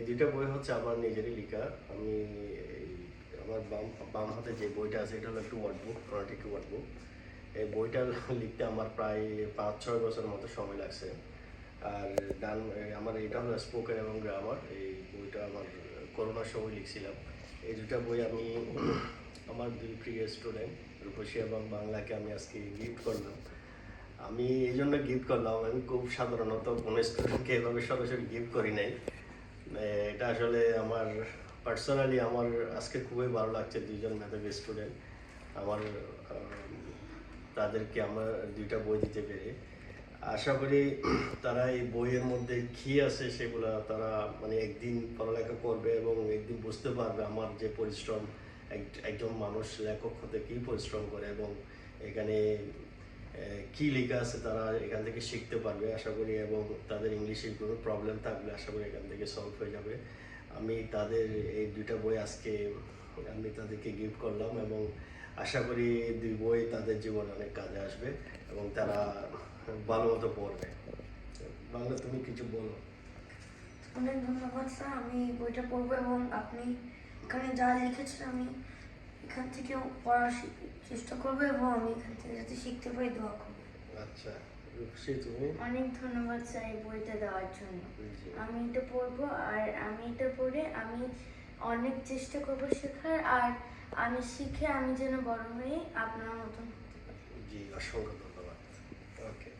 এই দুইটা বই হচ্ছে আমার নিজেরই লেখা। আমি আমার বাম বাম হাতে যে বইটা আছে, এটা হলো একটু ওয়ার্ডবুক ফোনাটিক ওয়ার্ডবুক এই বইটা লিখতে আমার প্রায় পাঁচ, ছয় বছর মতো সময় লাগছে। আর ডান আমার এটা হলো স্পোকেন এবং গ্রামার এই বইটা আমার করোনার সময় লিখছিলাম। এই দুটা বই আমি আমার দুই প্রিয় স্টুডেন্ট রূপসী এবং বাংলাকে আমি আজকে গিফট করলাম। আমি এই জন্য গিফট করলাম। আমি খুব সাধারণত কোনো স্টুডেন্টকে এভাবে সরাসরি গিফট করি নাই। এটা আসলে আমার পার্সোনালি আমার আজকে খুবই ভালো লাগছে দুইজন মেধাবী স্টুডেন্ট আমার তাদেরকে আমার দুইটা বই দিতে পেরে। আশা করি তারা এই বইয়ের মধ্যে কি আছে সেগুলো তারা মানে একদিন পড়ালেখা করবে এবং একদিন বুঝতে পারবে আমার যে পরিশ্রম, এক- একজন মানুষ লেখক হতে কী পরিশ্রম করে এবং এখানে কি লেখা আছে তারা এখান থেকে শিখতে পারবে, আশা করি, এবং তাদের ইংলিশে কোনো প্রবলেম থাকলে আশা করি এখান থেকে সলভ হয়ে যাবে। আমি তাদের এই দুইটা বই আজকে আমি তাদেরকে গিফট করলাম এবং আশা করি দুই বই তাদের জীবনে অনেক কাজে আসবে এবং তারা ভালো মতো পড়বে। বাংলা, তুমি কিছু বলো। অনেক ধন্যবাদ, স্যার। আমি বইটা পড়ব এবং আপনি এখানে যা লিখেছেন আমি এখান পড়ার চেষ্টা করব এবং আমি এখান থেকে যাতে শিখতে পারি দোয়া করব। আচ্ছা রূপসী তুমি? অনেক ধন্যবাদ স্যার এই বইটা দেওয়ার জন্য। আমি এটা পড়ব আর আমি এটা পড়ে আমি অনেক চেষ্টা করব শেখার আর আমি শিখে আমি যেন বড় হয়ে আপনার মতন জি অসংখ্য ধন্যবাদ। ওকে।